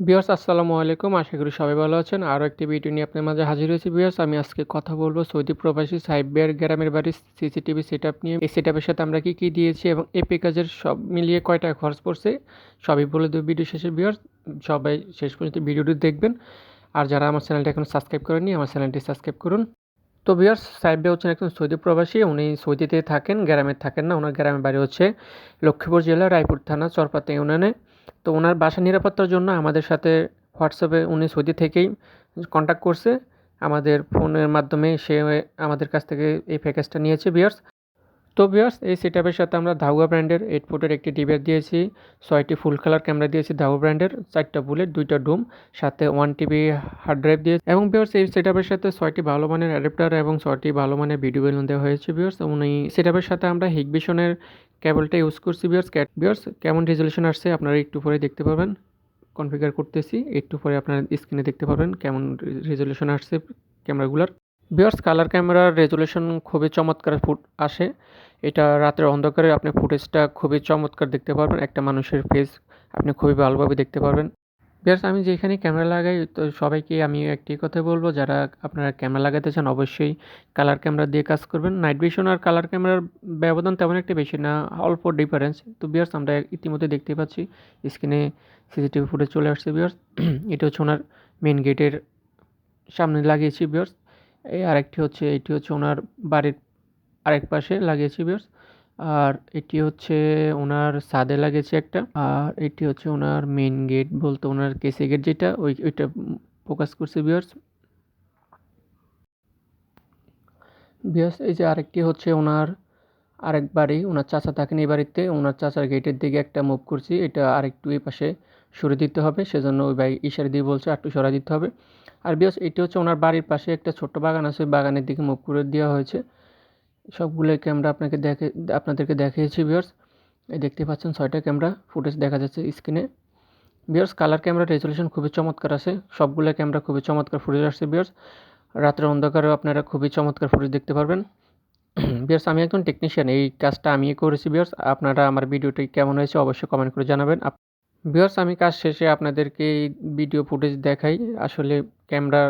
বিয়ার্স আসসালামু আলাইকুম। আশা করি সবাই ভালো আছেন। আরও একটি ভিডিও নিয়ে আপনার মাঝে হাজির হয়েছি। বিয়ার্স আমি আজকে কথা বলব সৌদি প্রবাসী সাইবের গ্রামের বাড়ির সিসিটিভি সেট নিয়ে। এই সেট সাথে আমরা কী কী দিয়েছি এবং এপি কাজের সব মিলিয়ে কয় টাকা খরচ পড়ছে, সবই বলে দেবো ভিডিও শেষে। বিয়ার্স সবাই শেষ পর্যন্ত ভিডিওটি দেখবেন। আর যারা আমার চ্যানেলটা এখন সাবস্ক্রাইব করেননি, আমার চ্যানেলটি সাবস্ক্রাইব করুন। তো বিয়ার্স সাহেব হচ্ছেন একজন সৌদি প্রবাসী। উনি সৌদিতে থাকেন, গ্রামে থাকেন না। ওনার গ্রামের বাড়ি হচ্ছে লক্ষ্মীপুর জেলা, রায়পুর থানা, চরপাতে ইউনিয়নে। তো ওনার বাসা নিরাপত্তার জন্য আমাদের সাথে হোয়াটসঅ্যাপে উনি সৌদি থেকেই কন্ট্যাক্ট করছে। আমাদের ফোনের মাধ্যমে সে আমাদের কাছ থেকে এই প্যাকেজটা নিয়েছে বিয়ার্স তো বিয়ার্স এই সেটআপের সাথে আমরা ধাউয়া ব্র্যান্ডের এইট ফুটের একটি ডিবের দিয়েছি। ছয়টি ফুল কালার ক্যামেরা দিয়েছি ধাউয়া ব্র্যান্ডের চারটা বুলেট দুইটা ডুম সাথে ওয়ান টিবি হার্ড ড্রাইভ দিয়ে এবং বিয়ার্স এই সেটআপের সাথে ছয়টি ভালো মানের অ্যাডাপ্টার এবং ছয়টি ভালো মানের ভিডিও বেলুন দেওয়া হয়েছে বিয়ার্স এবং এই সেটআপের সাথে আমরা হিগবিশনের কেবলটা ইউজ করছি বিয়ার্স ক্যাট বিয়ার্স কেমন রেজলিউশন আসছে আপনারা একটু পরে দেখতে পাবেন কনফিগার করতেছি, একটু পরে আপনার স্ক্রিনে দেখতে পাবেন কেমন রেজলিউশন আসছে ক্যামেরাগুলোর বিয়ার্স কালার ক্যামেরার রেজলিউশন খুবই চমৎকার ফুট আসে। এটা রাতের অন্ধকারে আপনি ফুটেজটা খুবই চমৎকার দেখতে পারবেন। একটা মানুষের ফেস আপনি খুবই ভালোভাবে দেখতে পারবেন। বিয়ার্স আমি যেখানে ক্যামেরা লাগাই, তো সবাইকে আমি একটি কথা বলব, যারা আপনারা ক্যামেরা লাগাতে চান অবশ্যই কালার ক্যামেরা দিয়ে কাজ করবেন। নাইট ভিশন আর কালার ক্যামেরার ব্যবধান তেমন একটা বেশি না, অল্প ডিফারেন্স তো বিয়ার্স আমরা ইতিমধ্যে দেখতে পাচ্ছি স্ক্রিনে সিসিটিভি ফুটেজ চলে আসছে বিয়ার্স এটা হচ্ছে ওনার মেন গেটের সামনে লাগিয়েছি বিয়ার্স এই আরেকটি হচ্ছে, এটি হচ্ছে ওনার বাড়ির আরেক পাশে লাগিয়েছি বিয়ার্স আর এটি হচ্ছে ওনার ছাদে লাগিয়েছি একটা। আর এটি হচ্ছে ওনার মেন গেট বলতে ওনার কেসে গেট যেটা, ওই, ওইটা ফোকাস করছে বিয়ার্স বিয়ার্স এই যে আরেকটি হচ্ছে ওনার আরেক বাড়ি, ওনার চাচা থাকেন এই বাড়িতে। ওনার চাচার গেটের দিকে একটা মুভ করছি, এটা আরেকটু এই পাশে সরে দিতে হবে, সেজন্য ওই ভাই ইশারা দিয়ে বলছে একটু সরা দিতে হবে। আর বিয়ার্স এটি হচ্ছে ওনার বাড়ির পাশে একটা ছোট্ট বাগান আছে, বাগানের দিকে মুভ করে দেওয়া হয়েছে। সবগুলো ক্যামেরা আপনাকে দেখে, আপনাদেরকে দেখিয়েছি বিয়ার্স এই দেখতে পাচ্ছেন ছয়টা ক্যামেরা ফুটেজ দেখা যাচ্ছে স্ক্রিনে বিয়ার্স কালার ক্যামেরা রেজলিউশন খুবই চমৎকার আছে। সবগুলো ক্যামেরা খুবই চমৎকার ফুটেজ আসছে বিয়ার্স রাতের অন্ধকারেও আপনারা খুবই চমৎকার ফুটেজ দেখতে পারবেন। বিয়ার্স আমি একজন টেকনিশিয়ান এই কাজটা আমি করেছি বিয়ার্স আপনারা আমার ভিডিওটি কেমন হয়েছে অবশ্যই কমেন্ট করে জানাবেন। বিয়ার্স আমি কাজ শেষে আপনাদেরকে এই ভিডিও ফুটেজ দেখাই। আসলে ক্যামেরা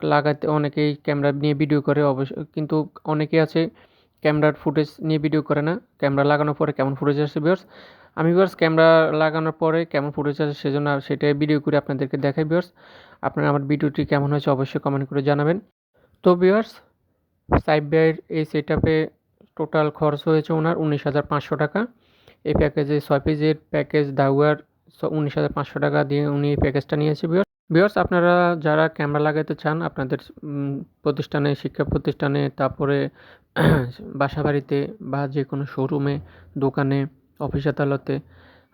লাগাতে অনেকেই ক্যামেরা নিয়ে ভিডিও করে, অবশ্য কিন্তু অনেকে আছে ক্যামেরার ফুটেজ নিয়ে ভিডিও করে না। ক্যামেরা লাগানোর পরে কেমন ফুটেজ আসে বিয়ার্স আমি বিয়ার্স ক্যামেরা লাগানোর পরে কেমন ফুটেজ আসে সেজন্য সেটাই ভিডিও করে আপনাদেরকে দেখাই বিয়ার্স আপনারা আমার ভিডিওটি কেমন হয়েছে অবশ্যই কমেন্ট করে জানাবেন। তো বিয়ার্স সাইব ব্যয়ের এই সেট টোটাল খরচ হয়েছে ওনার উনিশ হাজার পাঁচশো টাকা। এই প্যাকেজে ছয় পেজের প্যাকেজ দাউয়ার উনিশ হাজার পাঁচশো টাকা দিয়ে উনি এই প্যাকেজটা নিয়েছে বিয়ার্স বিয়ার্স আপনারা যারা ক্যামেরা লাগাতে চান, আপনাদের প্রতিষ্ঠানে, শিক্ষা প্রতিষ্ঠানে, তারপরে বাসা বাড়িতে বা যে কোনো শোরুমে দোকানে অফিস আদালতে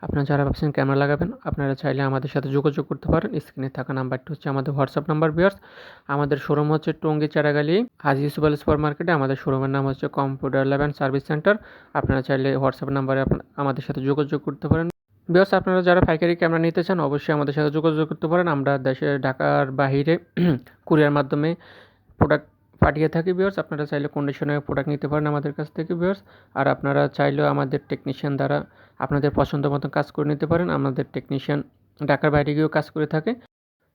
আপনারা যারা ভাবছেন ক্যামেরা লাগাবেন, আপনারা চাইলে আমাদের সাথে যোগাযোগ করতে পারেন। স্ক্রিনে থাকা নাম্বারটি হচ্ছে আমাদের হোয়াটসঅ্যাপ নাম্বার বিয়ার্স আমাদের শোরুম হচ্ছে টঙ্গি চারাগালি, হাজি ইউসুফ সুপার মার্কেটে আমাদের শোরুমের নাম হচ্ছে computer lab and service center আপনারা চাইলে হোয়াটসঅ্যাপ নাম্বারে আমাদের সাথে যোগাযোগ করতে পারেন। বিয়ার্স আপনারা যারা পাইকারি ক্যামেরা নিতে চান, অবশ্যই আমাদের সাথে যোগাযোগ করতে পারেন। আমরা দেশে, ঢাকার বাহিরে কুরিয়ার মাধ্যমে প্রোডাক্ট পাঠিয়ে থাকি বিয়ার্স আপনারা চাইলে কন্ডিশনে প্রোডাক্ট নিতে পারেন আমাদের কাছ থেকে বিয়ার্স আর আপনারা চাইলেও আমাদের টেকনিশিয়ান দ্বারা আপনাদের পছন্দ মতো কাজ করে নিতে পারেন। আমাদের টেকনিশিয়ান ঢাকার বাইরে গিয়েও কাজ করে থাকে।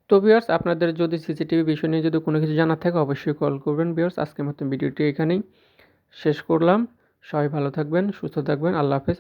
তো বিয়ার্স আপনাদের যদি সিসিটিভি বিষয় নিয়ে যদি কোনো কিছু জানার থাকে, অবশ্যই কল করবেন বিয়ার্স আজকের মতো ভিডিওটি এখানেই শেষ করলাম। সবাই ভালো থাকবেন, সুস্থ থাকবেন। আল্লাহ হাফেজ।